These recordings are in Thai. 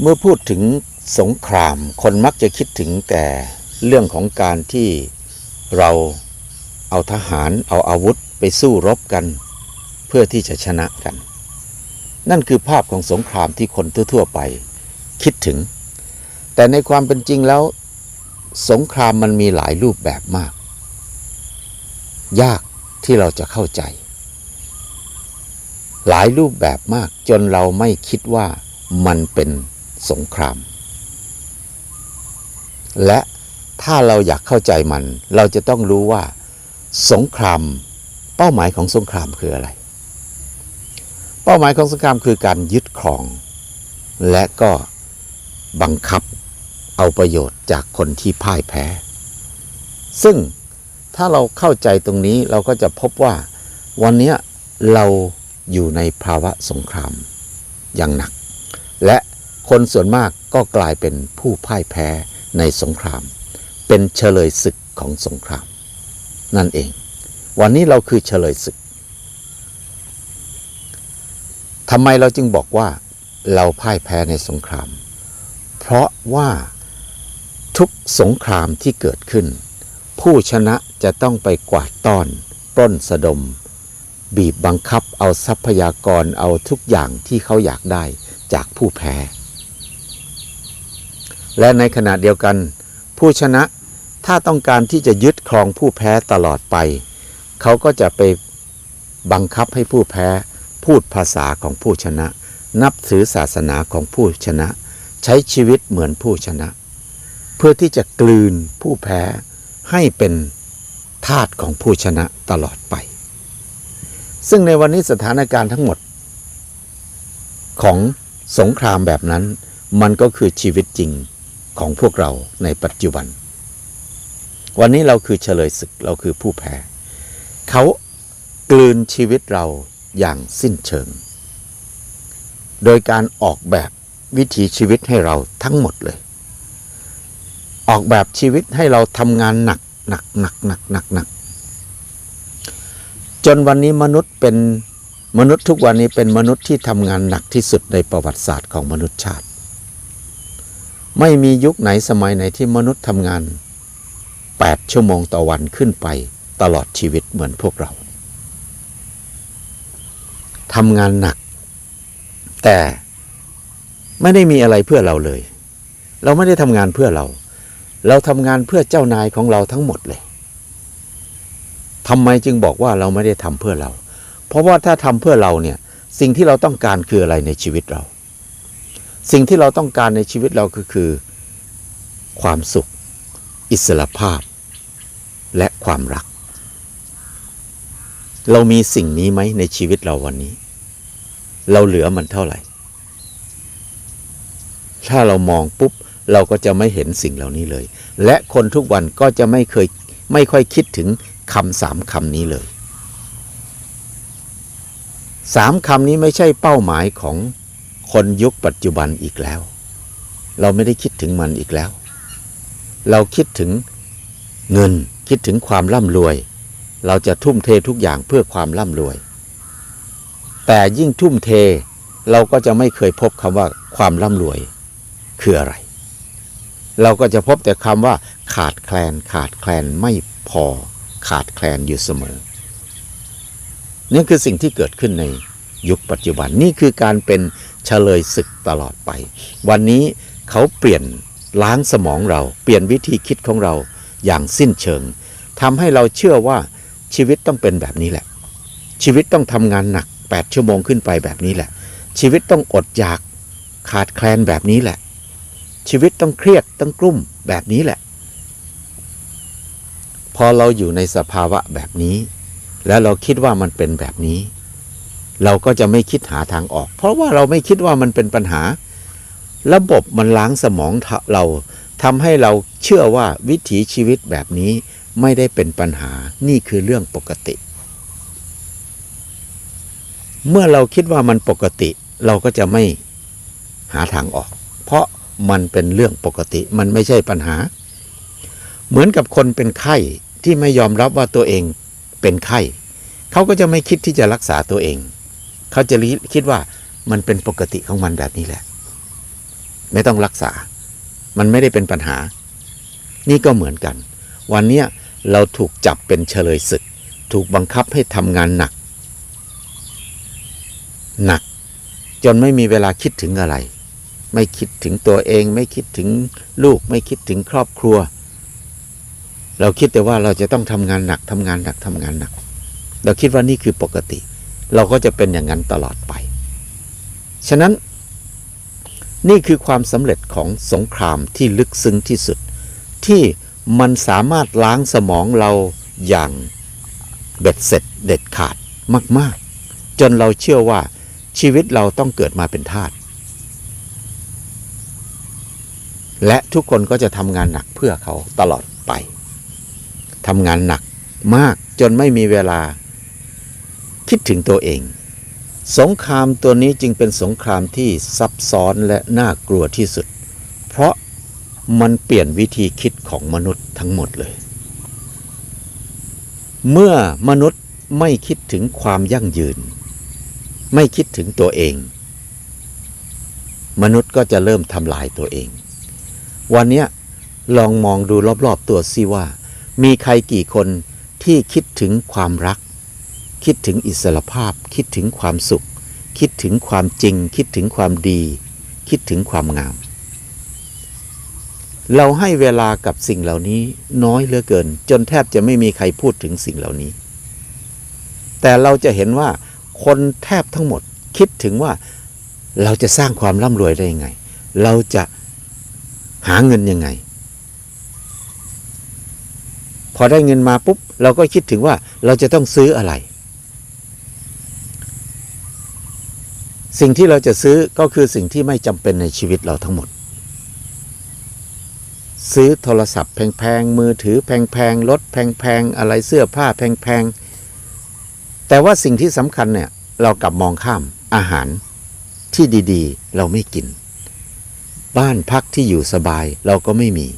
เมื่อพูดถึงสงคราม คนมักจะคิดถึงแต่เรื่องของการที่เราเอาทหารเอาอาวุธไปสู้รบกัน เพื่อที่จะชนะกัน นั่นคือภาพของสงครามที่คนทั่ว ๆ ไปคิดถึง แต่ในความเป็นจริงแล้ว สงครามมันมีหลายรูปแบบมาก ยากที่เราจะเข้าใจ หลายรูปแบบมากจนเราไม่คิดว่ามันเป็น สงคราม และถ้าเราอยากเข้าใจมัน เราจะต้องรู้ว่า สงคราม เป้าหมายของสงครามคืออะไร เป้าหมายของสงครามคือการยึดครอง และก็บังคับเอาประโยชน์จากคนที่พ่ายแพ้ ซึ่งถ้าเราเข้าใจตรงนี้เราก็จะพบว่า วันนี้เราอยู่ในภาวะสงครามอย่างหนัก และ คนส่วนมากก็กลายเป็นผู้พ่ายแพ้ในสงคราม เป็นเฉลยศึกของสงคราม นั่นเอง วันนี้เราคือเฉลยศึกทำไมเราจึงบอกว่าเราพ่ายแพ้ในสงคราม เพราะว่าทุกสงครามที่เกิดขึ้น ผู้ชนะจะต้องไปกวาดต้อน ปล้นสะดม บีบบังคับเอาทรัพยากรเอาทุกอย่างที่เขาอยากได้จากผู้แพ้ และในขณะเดียวกัน ผู้ชนะถ้าต้องการที่จะยึดครองผู้แพ้ตลอดไป เขาก็จะไปบังคับให้ผู้แพ้พูดภาษาของผู้ชนะ นับถือศาสนาของผู้ชนะ ใช้ชีวิตเหมือนผู้ชนะ เพื่อที่จะกลืนผู้แพ้ให้เป็นทาสของผู้ชนะตลอดไป ซึ่งในวันนี้สถานการณ์ทั้งหมด ของสงครามแบบนั้นมันก็คือชีวิตจริง ของพวกเราในปัจจุบัน วันนี้เราคือเฉลยศึกเราคือผู้แพ้ เขากลืนชีวิตเราอย่างสิ้นเชิง โดยการออกแบบวิถีชีวิตให้เราทั้งหมดเลย ออกแบบชีวิตให้เราทำงานหนักหนักหนักหนักหนักหนักจนวันนี้มนุษย์เป็นมนุษย์ทุกวันนี้เป็นมนุษย์ที่ทำงานหนักที่สุดในประวัติศาสตร์ของมนุษยชาติ ไม่มียุคไหนสมัยไหนที่มนุษย์ทำงาน 8 ชั่วโมงต่อวันขึ้นไปตลอดชีวิตเหมือนพวกเราทำงานหนัก แต่ไม่ได้มีอะไรเพื่อเราเลย เราไม่ได้ทำงานเพื่อเรา เราทำงานเพื่อเจ้านายของเราทั้งหมดเลยทำไมจึงบอกว่าเราไม่ได้ทำเพื่อเรา เพราะว่าถ้าทำเพื่อเราเนี่ยสิ่งที่เราต้องการคืออะไรในชีวิตเรา สิ่งที่เราต้องการในชีวิตเราก็คือ ความสุข อิสระภาพ และความรัก เรามีสิ่งนี้ไหมในชีวิตเราวันนี้ เราเหลือมันเท่าไหร่ ถ้าเรามองปุ๊บเราก็จะไม่เห็นสิ่งเหล่านี้เลย และคนทุกวันก็จะไม่เคยไม่ค่อยคิดถึงคำสามคำนี้เลยสามคำนี้ไม่ใช่เป้าหมายของ คนยุคปัจจุบันอีกแล้ว เราไม่ได้คิดถึงมันอีกแล้ว เราคิดถึงเงินคิดถึงความร่ำรวย เราจะทุ่มเททุกอย่างเพื่อความร่ำรวย แต่ยิ่งทุ่มเทเราก็จะไม่เคยพบคำว่าความร่ำรวยคืออะไร เราก็จะพบแต่คำว่า ขาดแคลน ขาดแคลนไม่พอ ขาดแคลนอยู่เสมอนี่คือสิ่งที่เกิดขึ้นในยุคปัจจุบันนี่คือการเป็น เฉลยศึกตลอดไป วันนี้เขาเปลี่ยนล้างสมองเรา เปลี่ยนวิธีคิดของเราอย่างสิ้นเชิงทำให้เราเชื่อว่าชีวิตต้องเป็นแบบนี้แหละ ชีวิตต้องทำงานหนัก 8 ชั่วโมงขึ้นไปแบบนี้แหละ ชีวิตต้องอดอยากขาดแคลนแบบนี้แหละ ชีวิตต้องเครียดต้องกลุ้มแบบนี้แหละ พอเราอยู่ในสภาวะแบบนี้ แล้วเราคิดว่ามันเป็นแบบนี้ เราก็จะไม่คิดหาทางออก เพราะว่าเราไม่คิดว่ามันเป็นปัญหา ระบบมันล้างสมองเราทำให้เราเชื่อว่าวิถีชีวิตแบบนี้ไม่ได้เป็นปัญหานี่คือเรื่องปกติ เมื่อเราคิดว่ามันปกติ เราก็จะไม่หาทางออก เพราะมันเป็นเรื่องปกติมันไม่ใช่ปัญหา เหมือนกับคนเป็นไข้ที่ไม่ยอมรับว่าตัวเองเป็นไข้ เขาก็จะไม่คิดที่จะรักษาตัวเอง เขาจะคิดว่ามันเป็นปกติของมันแบบนี้แหละ ไม่ต้องรักษา มันไม่ได้เป็นปัญหา นี่ก็เหมือนกัน วันนี้เราถูกจับเป็นเฉลยศึก ถูกบังคับให้ทำงานหนัก หนัก จนไม่มีเวลาคิดถึงอะไร ไม่คิดถึงตัวเอง ไม่คิดถึงลูก ไม่คิดถึงครอบครัว เราคิดแต่ว่าเราจะต้องทำงานหนักทำงานหนักทำงานหนัก เราคิดว่านี่คือปกติ เราก็จะเป็นอย่างนั้นตลอดไป ฉะนั้นนี่คือความสำเร็จของสงครามที่ลึกซึ้งที่สุด ที่มันสามารถล้างสมองเราอย่างเบ็ดเสร็จเด็ดขาดมาก ๆ จนเราเชื่อว่าชีวิตเราต้องเกิดมาเป็นทาสและทุกคนก็จะทำงานหนักเพื่อเขาตลอดไปทำงานหนักมากจนไม่มีเวลา คิดถึงตัวเอง สงครามตัวนี้จึงเป็นสงครามที่ซับซ้อนและน่ากลัวที่สุด เพราะมันเปลี่ยนวิธีคิดของมนุษย์ทั้งหมดเลย เมื่อมนุษย์ไม่คิดถึงความยั่งยืน ไม่คิดถึงตัวเอง มนุษย์ก็จะเริ่มทำลายตัวเอง วันนี้ลองมองดูรอบๆตัวซิว่า มีใครกี่คนที่คิดถึงความรัก คิดถึงอิสรภาพ คิดถึงความสุข คิดถึงความจริง คิดถึงความดี คิดถึงความงาม เราให้เวลากับสิ่งเหล่านี้น้อยเหลือเกิน จนแทบจะไม่มีใครพูดถึงสิ่งเหล่านี้ แต่เราจะเห็นว่าคนแทบทั้งหมดคิดถึงว่าเราจะสร้างความร่ำรวยได้ยังไง เราจะหาเงินยังไง พอได้เงินมาปุ๊บ เราก็คิดถึงว่าเราจะต้องซื้ออะไร สิ่งที่เราจะซื้อก็คือสิ่งที่ไม่จำเป็นในชีวิตเราทั้งหมด ซื้อโทรศัพท์แพงๆมือถือแพงๆรถแพงๆอะไรเสื้อผ้าแพงๆแต่ว่าสิ่งที่สำคัญเนี่ยเรากลับมองข้ามอาหารที่ดีๆ เราไม่กิน บ้านพักที่อยู่สบายเราก็ไม่มี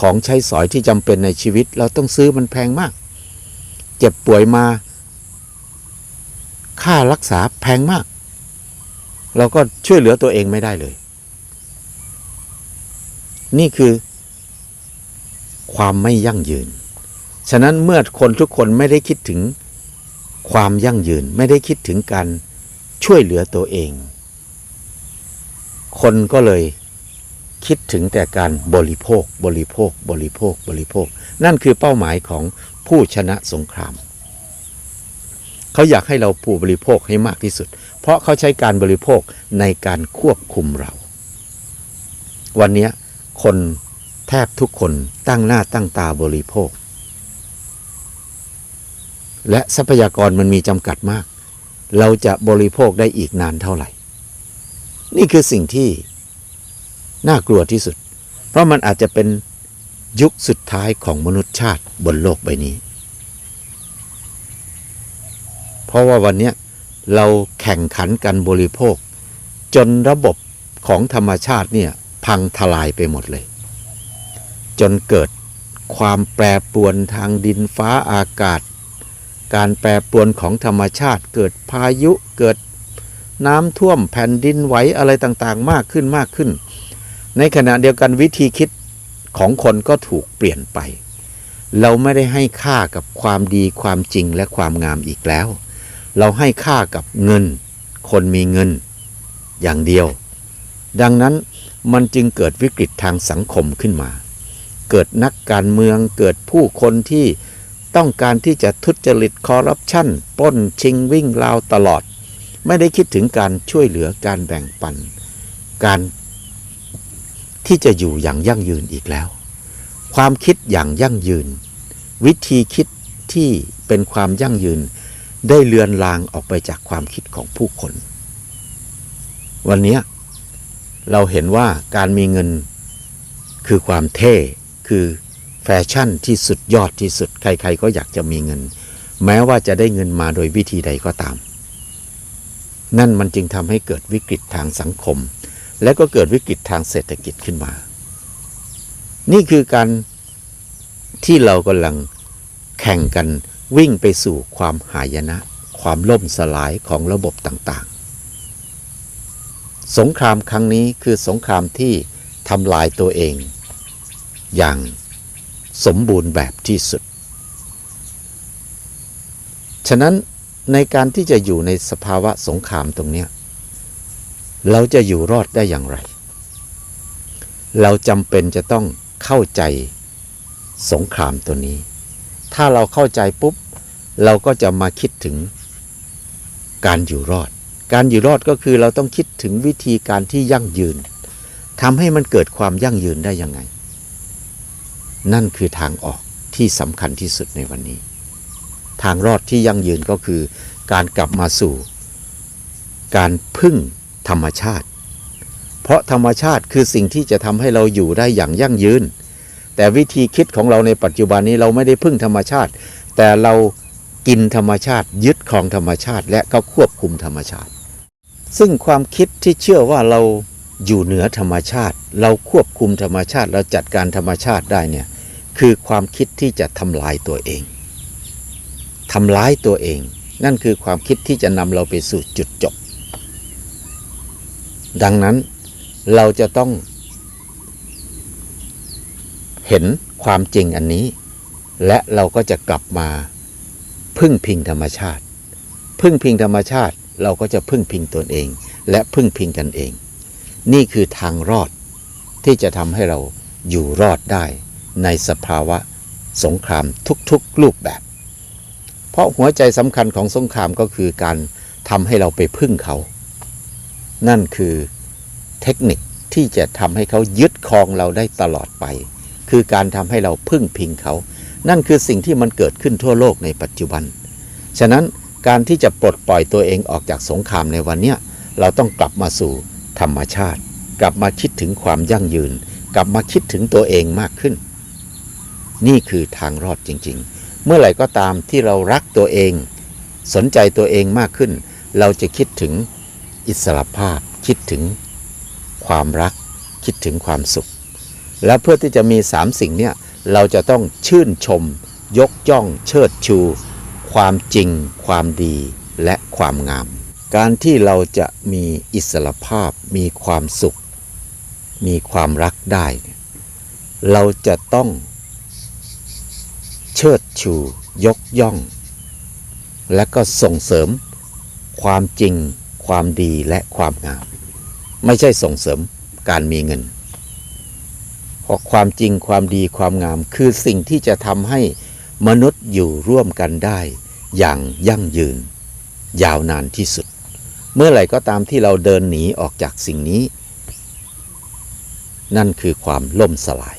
ของใช้สอยที่จำเป็นในชีวิตเราต้องซื้อมันแพงมาก เจ็บป่วยมา ค่ารักษาแพงมาก เราก็ช่วยเหลือตัวเองไม่ได้เลย นี่คือ ความไม่ยั่งยืน ฉะนั้นเมื่อคนทุกคนไม่ได้คิดถึงความยั่งยืน ไม่ได้คิดถึงการช่วยเหลือตัวเอง คนก็เลยคิดถึงแต่การบริโภค บริโภค บริโภค บริโภค นั่นคือเป้าหมายของผู้ชนะสงคราม เขาอยากให้เราผู้บริโภคให้มากที่สุด เพราะเขาใช้การบริโภคในการควบคุมเรา วันนี้คนแทบทุกคนตั้งหน้าตั้งตาบริโภค และทรัพยากรมันมีจำกัดมาก เราจะบริโภคได้อีกนานเท่าไหร่ นี่คือสิ่งที่น่ากลัวที่สุด เพราะมันอาจจะเป็นยุคสุดท้ายของมนุษยชาติบนโลกใบนี้ เพราะว่าวันนี้ เราแข่งขันกันบริโภค จนระบบของธรรมชาติเนี่ยพังทลายไปหมดเลย จนเกิดความแปรปรวนทางดินฟ้าอากาศ การแปรปรวนของธรรมชาติ เกิดพายุเกิดน้ำท่วมแผ่นดินไหวอะไรต่างๆ มากขึ้นมากขึ้น ในขณะเดียวกันวิธีคิดของคนก็ถูกเปลี่ยนไป เราไม่ได้ให้ค่ากับความดีความจริงและความงามอีกแล้ว เราให้ค่ากับเงิน คนมีเงินอย่างเดียว ดังนั้นมันจึงเกิดวิกฤตทางสังคมขึ้นมา เกิดนักการเมืองเกิดผู้คนที่ต้องการที่จะทุจริตคอร์รัปชันปล้นชิงวิ่งราวตลอด ไม่ได้คิดถึงการช่วยเหลือการแบ่งปัน การที่จะอยู่อย่างยั่งยืนอีกแล้ว ความคิดอย่างยั่งยืน วิธีคิดที่เป็นความยั่งยืน ได้เลือนลางออกไปจากความคิดของผู้คน วันนี้เราเห็นว่าการมีเงินคือความเท่คือแฟชั่นที่สุดยอดที่สุดใครๆก็อยากจะมีเงิน แม้ว่าจะได้เงินมาโดยวิธีใดก็ตาม นั่นมันจึงทำให้เกิดวิกฤตทางสังคม และก็เกิดวิกฤตทางเศรษฐกิจขึ้นมา นี่คือการที่เรากำลังแข่งกัน วิ่งไปสู่ความหายนะ ความล่มสลายของระบบต่างๆ สงครามครั้งนี้คือสงครามที่ทำลายตัวเอง อย่างสมบูรณ์แบบที่สุด ฉะนั้นในการที่จะอยู่ในสภาวะสงครามตรงนี้เราจะอยู่รอดได้อย่างไร เราจำเป็นจะต้องเข้าใจสงครามตัวนี้ ถ้าเราเข้าใจปุ๊บ เราก็จะมาคิดถึงการอยู่รอด การอยู่รอดก็คือเราต้องคิดถึงวิธีการที่ยั่งยืนทำให้มันเกิดความยั่งยืนได้ยังไง นั่นคือทางออกที่สำคัญที่สุดในวันนี้ ทางรอดที่ยั่งยืนก็คือ การกลับมาสู่ การพึ่งธรรมชาติ เพราะธรรมชาติคือสิ่งที่จะทำให้เราอยู่ได้อย่างยั่งยืน แต่วิธีคิดของเราในปัจจุบันนี้เราไม่ได้พึ่งธรรมชาติ แต่เรากินธรรมชาติยึดครองธรรมชาติ และก็ควบคุมธรรมชาติ ซึ่งความคิดที่เชื่อว่าเราอยู่เหนือธรรมชาติ เราควบคุมธรรมชาติ เราจัดการธรรมชาติได้เนี่ยคือความคิดที่จะทำลายตัวเองทำร้ายตัวเอง นั่นคือความคิดที่จะนำเราไปสู่จุดจบ ดังนั้นเราจะต้อง เห็นความจริงอันนี้ และเราก็จะกลับมาพึ่งพิงธรรมชาติ พึ่งพิงธรรมชาติเราก็จะพึ่งพิงตนเอง และพึ่งพิงกันเอง นี่คือทางรอดที่จะทำให้เราอยู่รอดได้ในสภาวะสงครามทุกๆรูปแบบ เพราะหัวใจสำคัญของสงครามก็คือการทำให้เราไปพึ่งเขา นั่นคือเทคนิคที่จะทำให้เขายึดครองเราได้ตลอดไป คือการทำให้เราพึ่งพิงเขา นั่นคือสิ่งที่มันเกิดขึ้นทั่วโลกในปัจจุบัน ฉะนั้นการที่จะปลดปล่อยตัวเองออกจากสงครามในวันนี้เราต้องกลับมาสู่ธรรมชาติ กลับมาคิดถึงความยั่งยืน กลับมาคิดถึงตัวเองมากขึ้น นี่คือทางรอดจริง ๆ เมื่อไหร่ก็ตามที่เรารักตัวเอง สนใจตัวเองมากขึ้น เราจะคิดถึงอิสรภาพ คิดถึงความรัก คิดถึงความสุข และเพื่อที่จะมีสามสิ่งเนี่ยเราจะต้องชื่นชม ยกย่องเชิดชู ความจริง ความดีและความงาม การที่เราจะมีอิสรภาพ มีความสุข มีความรักได้เนี่ยเราจะต้อง เชิดชู ยกย่อง และก็ส่งเสริม ความจริง ความดีและความงาม ไม่ใช่ส่งเสริมการมีเงิน เพราะความจริงความดีความงาม คือสิ่งที่จะทำให้มนุษย์อยู่ร่วมกันได้ อย่างยั่งยืน ยาวนานที่สุด เมื่อไหร่ก็ตามที่เราเดินหนีออกจากสิ่งนี้ นั่นคือความล่มสลาย